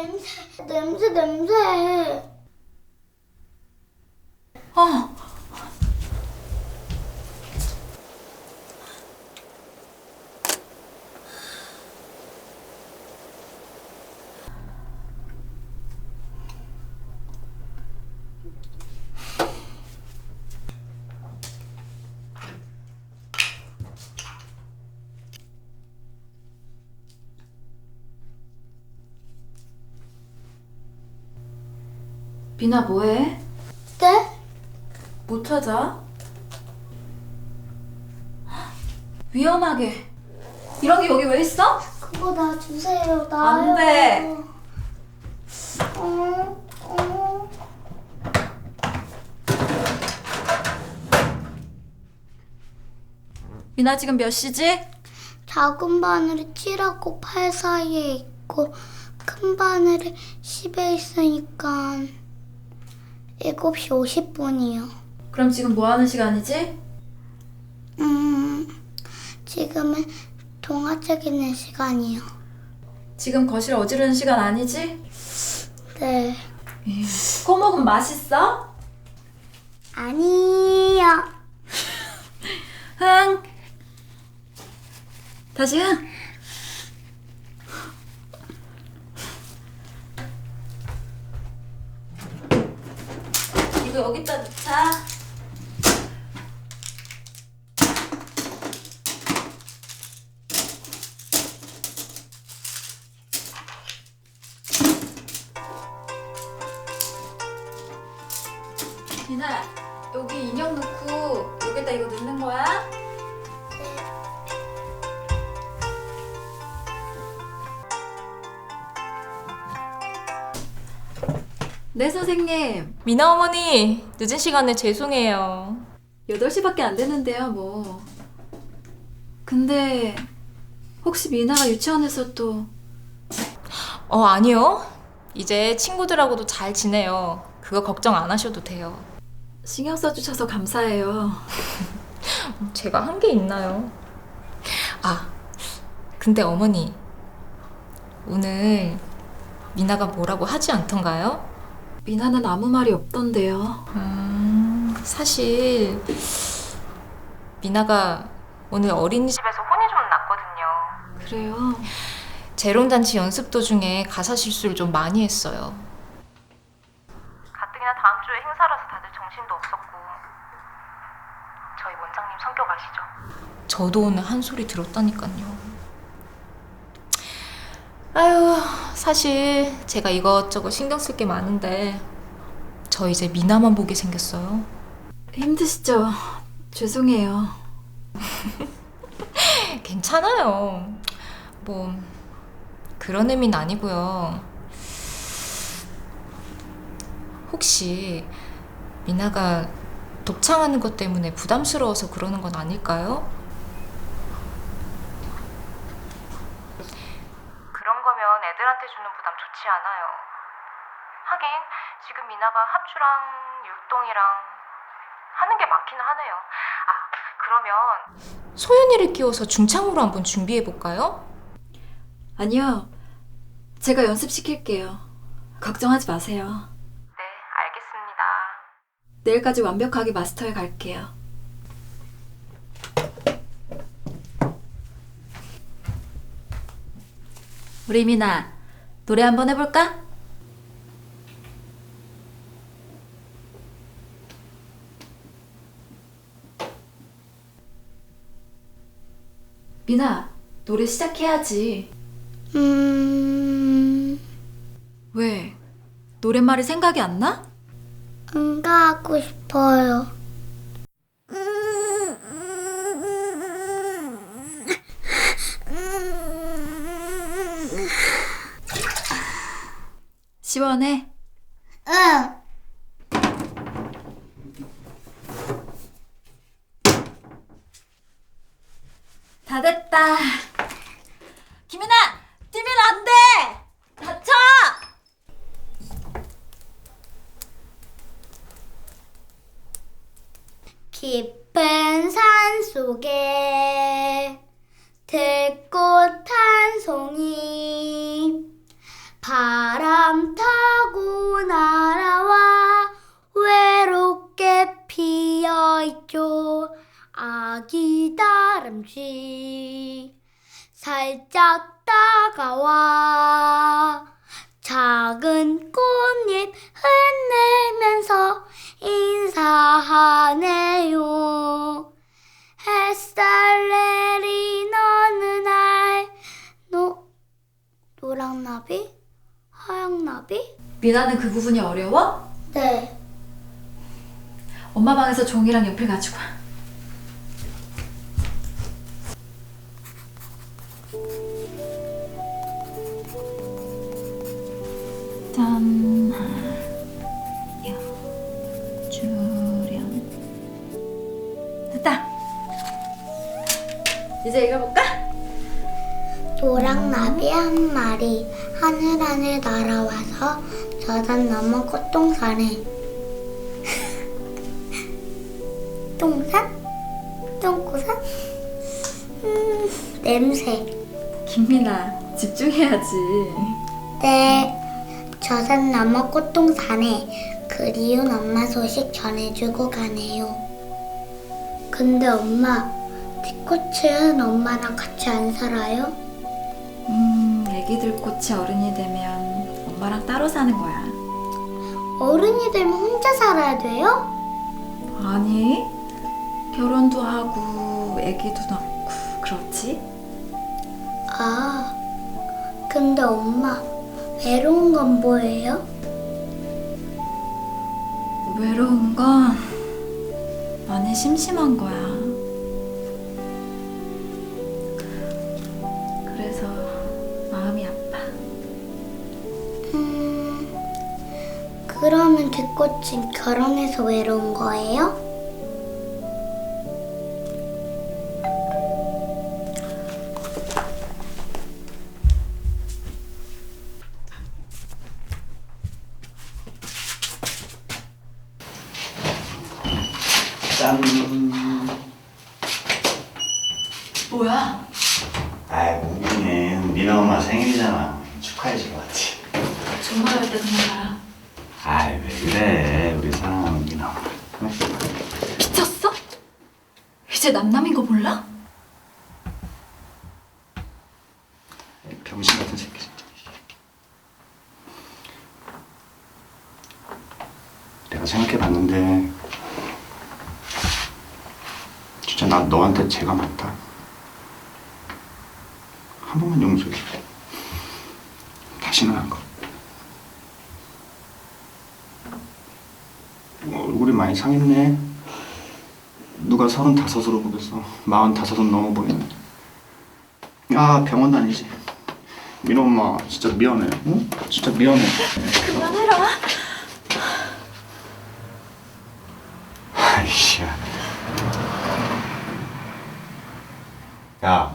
냄새, 냄새, 냄새. 어. 미나 뭐해? 네? 못 찾아? 위험하게. 이런 게 여기 왜 있어? 그거 나 주세요. 나요. 안 돼. 어, 어. 미나 지금 몇 시지? 작은 바늘이 7하고 8 사이에 있고 큰 바늘이 10에 있으니까 7시 50분이요. 그럼 지금 뭐 하는 시간이지? 음, 지금은 동화책 읽는 시간이요. 지금 거실 어지르는 시간 아니지? 네. 꼬먹은 맛있어? 아니요. 흥. 다시 흥. 이거 여기다 넣자. 미나 여기 인형 넣고 여기다 이거 넣는 거야? 네 선생님 미나 어머니 늦은 시간에 죄송해요. 8시밖에 안 됐는데요 뭐 근데 혹시 미나가 유치원에서 또 어 아니요. 이제 친구들하고도 잘 지내요. 그거 걱정 안 하셔도 돼요. 신경 써주셔서 감사해요 제가 한 게 있나요? 아 근데 어머니 오늘 미나가 뭐라고 하지 않던가요? 미나는 아무 말이 없던데요 음 사실 미나가 오늘 어린이집에서 혼이 좀 났거든요. 그래요 재롱잔치 연습 도중에 가사 실수를 좀 많이 했어요. 가뜩이나 다음 주에 행사라서 다들 정신도 없었고 저희 원장님 성격 아시죠? 저도 오늘 한 소리 들었다니까요. 아유 사실 제가 이것저것 신경 쓸 게 많은데 저 이제 미나만 보게 생겼어요. 힘드시죠? 죄송해요 괜찮아요. 뭐 그런 의미는 아니고요. 혹시 미나가 독창하는 것 때문에 부담스러워서 그러는 건 아닐까요? 그런 거면 애들한테 주는 부담 좋지 않아요. 하긴 지금 미나가 합주랑 율동이랑 하는 게 많기는 하네요. 아, 그러면 소연이를 끼워서 중창으로 한번 준비해 볼까요? 아니요 제가 연습시킬게요 걱정하지 마세요 네, 알겠습니다. 내일까지 완벽하게 마스터해 갈게요 우리 미나 노래 한번 해볼까? 미나 노래 시작해야지 음, 왜? 노랫말이 생각이 안 나? 응가하고 싶어요. 시원해? 응. 다 다람쥐 살짝 다가와 작은 꽃잎 흔들면서 인사하네요 햇살 내린 어느 날 노, 노랑 나비? 하양 나비? 미나는 그 부분이 어려워? 네 엄마 방에서 종이랑 연필 가지고 와. 짠하여 주련 됐다. 이제 읽어볼까? 노랑나비 한 마리 하늘 하늘 날아와서 저단 넘어 꽃동산에 똥산? 똥꼬산? 음, 냄새 김미나 집중해야지. 네, 저산 넘어 꽃동산에 그리운 엄마 소식 전해주고 가네요. 근데 엄마, 뒷꽃은 엄마랑 같이 안 살아요? 음, 애기들 꽃이 어른이 되면 엄마랑 따로 사는 거야. 어른이 되면 혼자 살아야 돼요? 아니, 결혼도 하고 애기도 낳고 그렇지? 아, 근데 엄마, 외로운 건 뭐예요? 외로운 건 많이 심심한 거야. 그래서 마음이 아파. 음, 그러면 뒷꽃은 결혼해서 외로운 거예요? um, 죄가 많다. 한 번만 용서해. 다시는 안 가. 어, 얼굴이 많이 상했네. 누가 서른 다섯으로 보겠어. 마흔 다섯은 넘어 보이네. 아 병원 다니지. 민호 엄마 진짜 미안해. 응? 진짜 미안해. 그만해라. 아이씨. 야,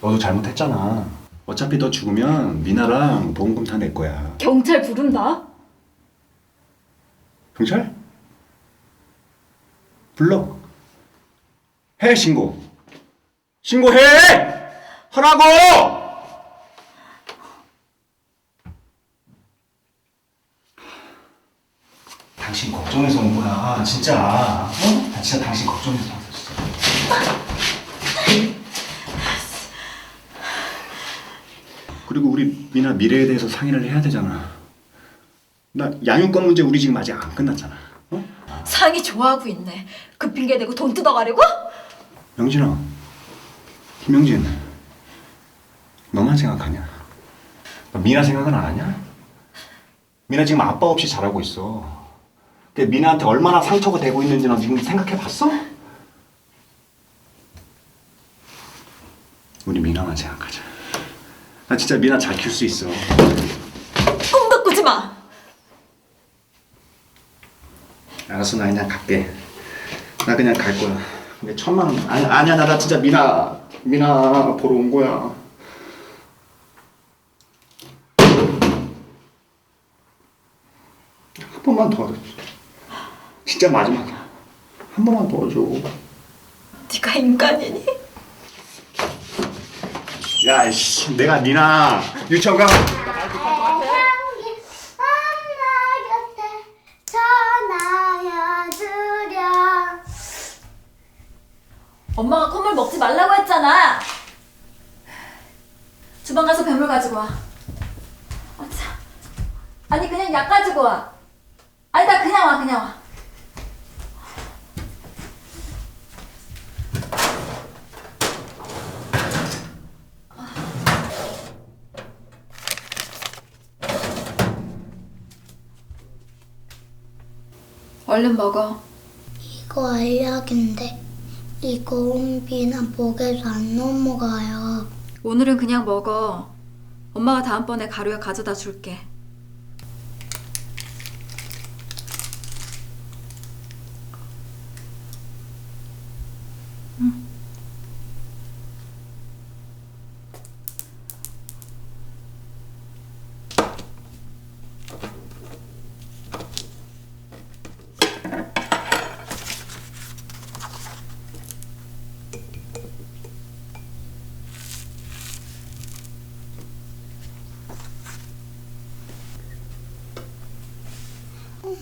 너도 잘못했잖아. 어차피 너 죽으면 미나랑 보험금 다낼 거야. 경찰 부른다. 경찰? 불러. 해 신고. 신고해. 하라고. 당신 걱정해서 온 거야, 진짜. 어? 나 진짜 당신 걱정해서 왔어, 진짜. 그리고 우리 미나 미래에 대해서 상의를 해야 되잖아. 나 양육권 문제 우리 지금 아직 안 끝났잖아. 어? 상이 좋아하고 있네. 그 핑계 대고 돈 뜯어가려고? 명진아, 김명진, 너만 생각하냐? 너 미나 생각은 안 하냐? 미나 지금 아빠 없이 자라고 있어. 그 미나한테 얼마나 상처가 되고 있는지 너 지금 생각해봤어? 우리 미나만 생각하자. 나 진짜 미나 잘 키울 수 있어. 꿈도 꾸지 마. 알았어, 나 그냥 갈게. 나 그냥 갈 거야. 근데 천만 원 아니 아니야 나, 나 진짜 미나 미나 보러 온 거야. 한 번만 더 줘. 진짜 마지막이야. 한 번만 더 줘. 네가 인간이니? 야, 씨, 내가 니나 유치원 가. 엄마가 콧물 먹지 말라고 했잖아. 주방 가서 뱀물 가지고 와. 아 참. 아니 그냥 약 가지고 와. 아니 나 그냥 와 그냥 와. 얼른 먹어. 이거 알약인데 이거 온비나 목에서 안 넘어가요. 오늘은 그냥 먹어. 엄마가 다음번에 가루약 가져다 줄게.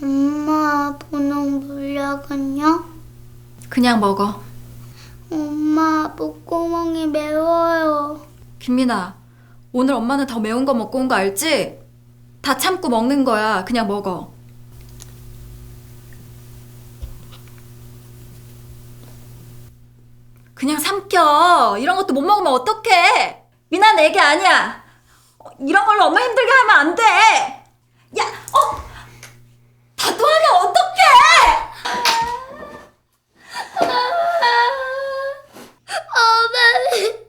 엄마 분홍 물약은요? 그냥 먹어. 엄마 목구멍이 매워요. 김민아, 오늘 엄마는 더 매운 거 먹고 온 거 알지? 다 참고 먹는 거야. 그냥 먹어. 그냥 삼켜. 이런 것도 못 먹으면 어떡해? 미나 내 얘기 아니야. 어, 이런 걸로 엄마 힘들게 하면 안 돼. 야, 어? 다 또 하면 어떡해? 어머니, 어머니,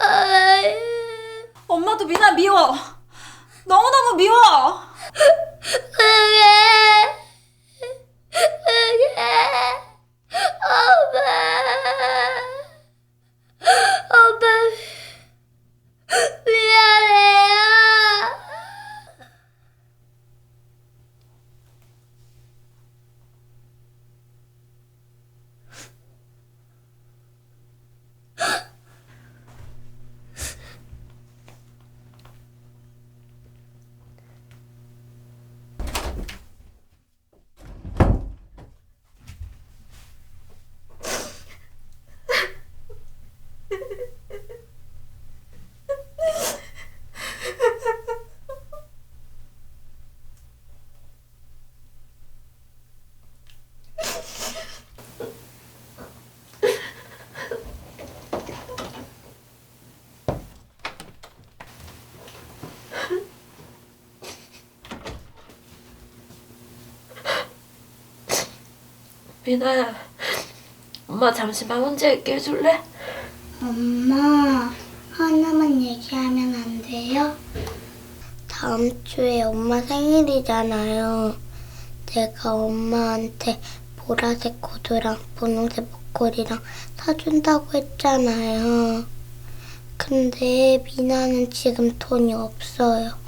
어머니. 엄마도 미나 미워. 너무너무 미워. 그게, 그게, 엄마, 엄마, 미안해요. 미나야, 엄마 잠시만 혼자 있게 해줄래? 엄마, 하나만 얘기하면 안 돼요? 다음 주에 엄마 생일이잖아요. 내가 엄마한테 보라색 구두랑 분홍색 목걸이랑 사준다고 했잖아요. 근데 미나는 지금 돈이 없어요.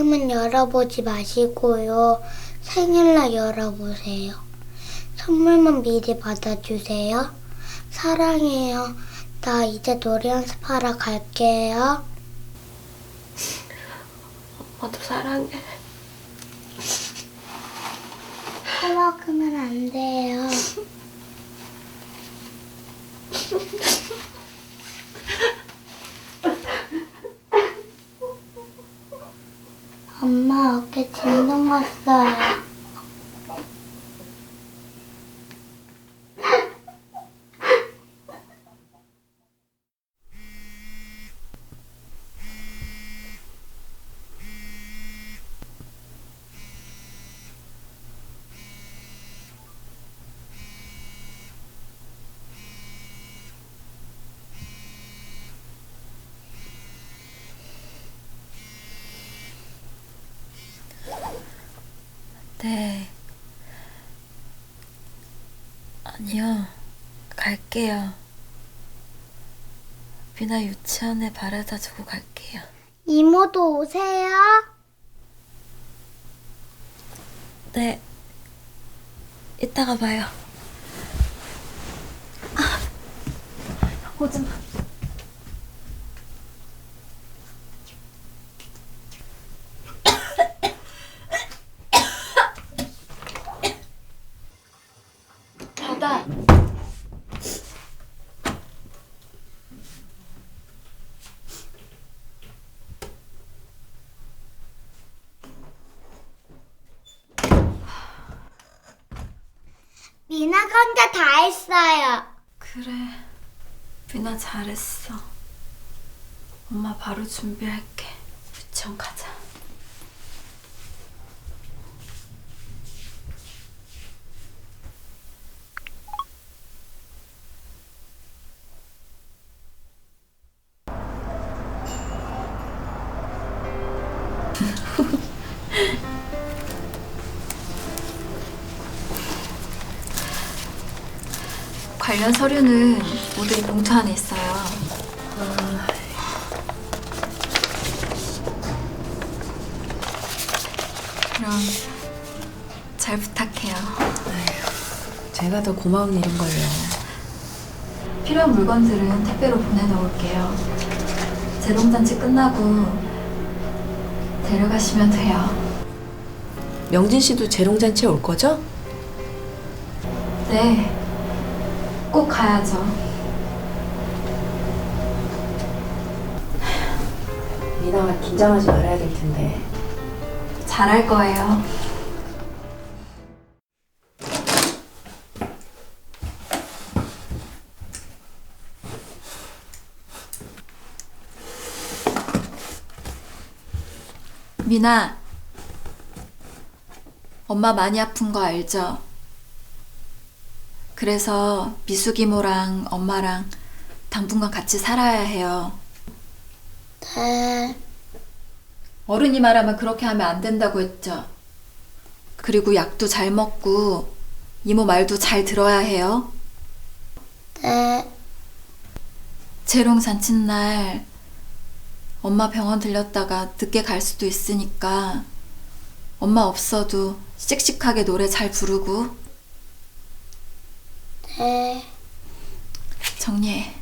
지금은 열어보지 마시고요. 생일날 열어보세요. 선물만 미리 받아주세요. 사랑해요. 나 이제 노래 연습하러 갈게요. 엄마도 사랑해. 퍼먹으면 안 돼요. 엄마 어깨 진동 왔어요. 네. 아니요. 갈게요. 미나 유치원에 바래다 주고 갈게요. 이모도 오세요. 네. 이따가 봐요. 아. 오지 다. 미나가 혼자 다 했어요. 그래. 미나 잘했어. 엄마 바로 준비할게. 유치원 가자. 관련 서류는 모두 이 봉투 안에 있어요. 그럼 잘 부탁해요. 제가 더 고마운 일인 걸요. 필요한 물건들은 택배로 보내놓을게요. 재롱잔치 끝나고 데려가시면 돼요. 명진 씨도 재롱잔치에 올 거죠? 네, 꼭 가야죠. 미나가 긴장하지 말아야 될 텐데. 잘할 거예요. 미나, 엄마 많이 아픈 거 알죠? 그래서 미숙이모랑 엄마랑 당분간 같이 살아야 해요. 네. 어른이 말하면 그렇게 하면 안 된다고 했죠. 그리고 약도 잘 먹고 이모 말도 잘 들어야 해요. 네. 재롱 잔칫날 엄마 병원 들렸다가 늦게 갈 수도 있으니까 엄마 없어도 씩씩하게 노래 잘 부르고 네. 정리해.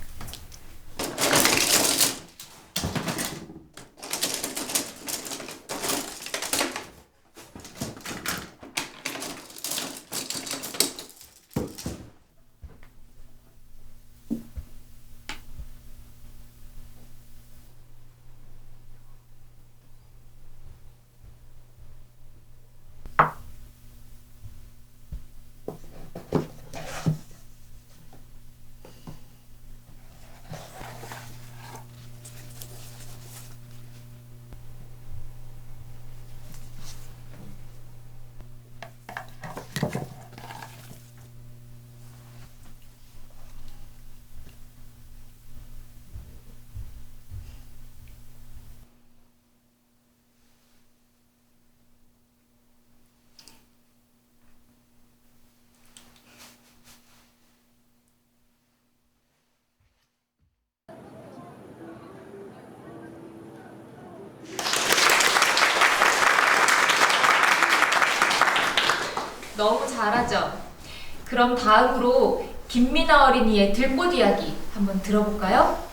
너무 잘 하죠? 그럼 다음으로 김미나 어린이의 들꽃 이야기 한번 들어볼까요?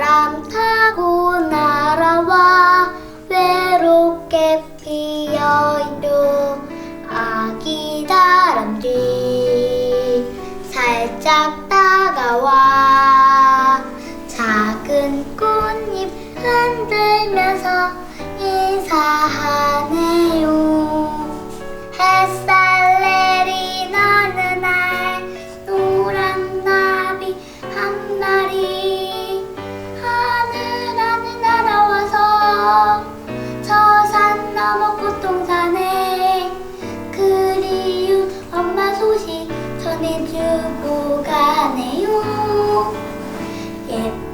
바람 yaitu